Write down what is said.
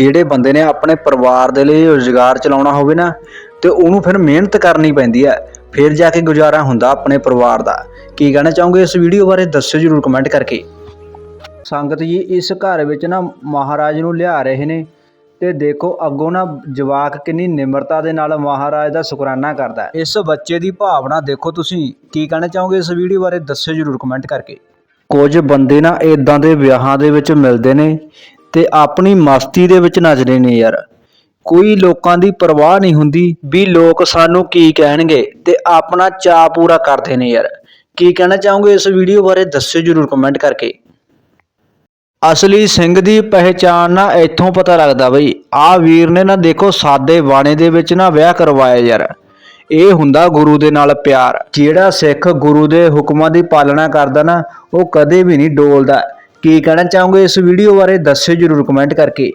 ਜਿਹੜੇ ਬੰਦੇ ਨੇ ਆਪਣੇ ਪਰਿਵਾਰ ਦੇ ਲਈ ਰੁਜ਼ਗਾਰ ਚਲਾਉਣਾ ਹੋਵੇ ਨਾ, ਤੇ ਉਹਨੂੰ ਫਿਰ ਮਿਹਨਤ ਕਰਨੀ ਪੈਂਦੀ ਹੈ। ਫਿਰ ਜਾ ਕੇ ਗੁਜ਼ਾਰਾ ਹੁੰਦਾ ਆਪਣੇ ਪਰਿਵਾਰ ਦਾ। ਕੀ ਕਹਿਣਾ ਚਾਹੋਗੇ ਇਸ ਵੀਡੀਓ ਬਾਰੇ, ਦੱਸਿਓ ਜਰੂਰ ਕਮੈਂਟ ਕਰਕੇ। ਸੰਗਤ ਜੀ, ਇਸ ਘਰ ਵਿੱਚ ਨਾ ਮਹਾਰਾਜ ਨੂੰ ਲਿਆ ਰਹੇ ਨੇ, ਤੇ ਦੇਖੋ ਅੱਗੋਂ ਨਾ ਜਵਾਕ ਕਿੰਨੀ ਨਿਮਰਤਾ ਦੇ ਨਾਲ ਮਹਾਰਾਜ ਦਾ ਸ਼ੁਕਰਾਨਾ ਕਰਦਾ ਹੈ। ਇਸ ਬੱਚੇ ਦੀ ਭਾਵਨਾ ਦੇਖੋ ਤੁਸੀਂ, ਕੀ ਕਹਿਣਾ ਚਾਹੋਗੇ ਇਸ ਵੀਡੀਓ ਬਾਰੇ, ਦੱਸਿਓ ਜਰੂਰ ਕਮੈਂਟ ਕਰਕੇ। ਕੁਝ ਬੰਦੇ ਨਾ ਇਦਾਂ ਦੇ ਵਿਆਹਾਂ ਦੇ ਵਿੱਚ ਮਿਲਦੇ ਨੇ ਤੇ ਆਪਣੀ ਮਸਤੀ ਦੇ ਵਿੱਚ ਨੱਚਦੇ ਨੇ ਯਾਰ। ਕੋਈ ਲੋਕਾਂ ਦੀ ਪਰਵਾਹ ਨਹੀਂ ਹੁੰਦੀ ਵੀ ਲੋਕ ਸਾਨੂੰ ਕੀ ਕਹਿਣਗੇ ਤੇ ਆਪਣਾ ਚਾਅ ਪੂਰਾ ਕਰਦੇ ਨੇ ਯਾਰ। ਕੀ ਕਹਿਣਾ ਚਾਹੋਗੇ ਇਸ ਵੀਡੀਓ ਬਾਰੇ ਦੱਸਿਓ ਜਰੂਰ ਕਮੈਂਟ ਕਰਕੇ। ਅਸਲੀ ਸਿੰਘ ਦੀ ਪਹਿਚਾਣ ਨਾ ਇੱਥੋਂ ਪਤਾ ਲੱਗਦਾ ਬਈ, ਆਹ ਵੀਰ ਨੇ ਨਾ ਦੇਖੋ ਸਾਦੇ ਬਾਣੇ ਦੇ ਵਿੱਚ ਨਾ ਵਿਆਹ ਕਰਵਾਇਆ ਯਾਰ। ਇਹ ਹੁੰਦਾ ਗੁਰੂ ਦੇ ਨਾਲ ਪਿਆਰ। ਜਿਹੜਾ ਸਿੱਖ ਗੁਰੂ ਦੇ ਹੁਕਮਾਂ ਦੀ ਪਾਲਣਾ ਕਰਦਾ ਨਾ, ਉਹ ਕਦੇ ਵੀ ਨਹੀਂ ਡੋਲਦਾ। ਕੀ ਕਹਿਣਾ ਚਾਹੋਗੇ ਇਸ ਵੀਡੀਓ ਬਾਰੇ ਦੱਸਿਓ ਜਰੂਰ ਕਮੈਂਟ ਕਰਕੇ।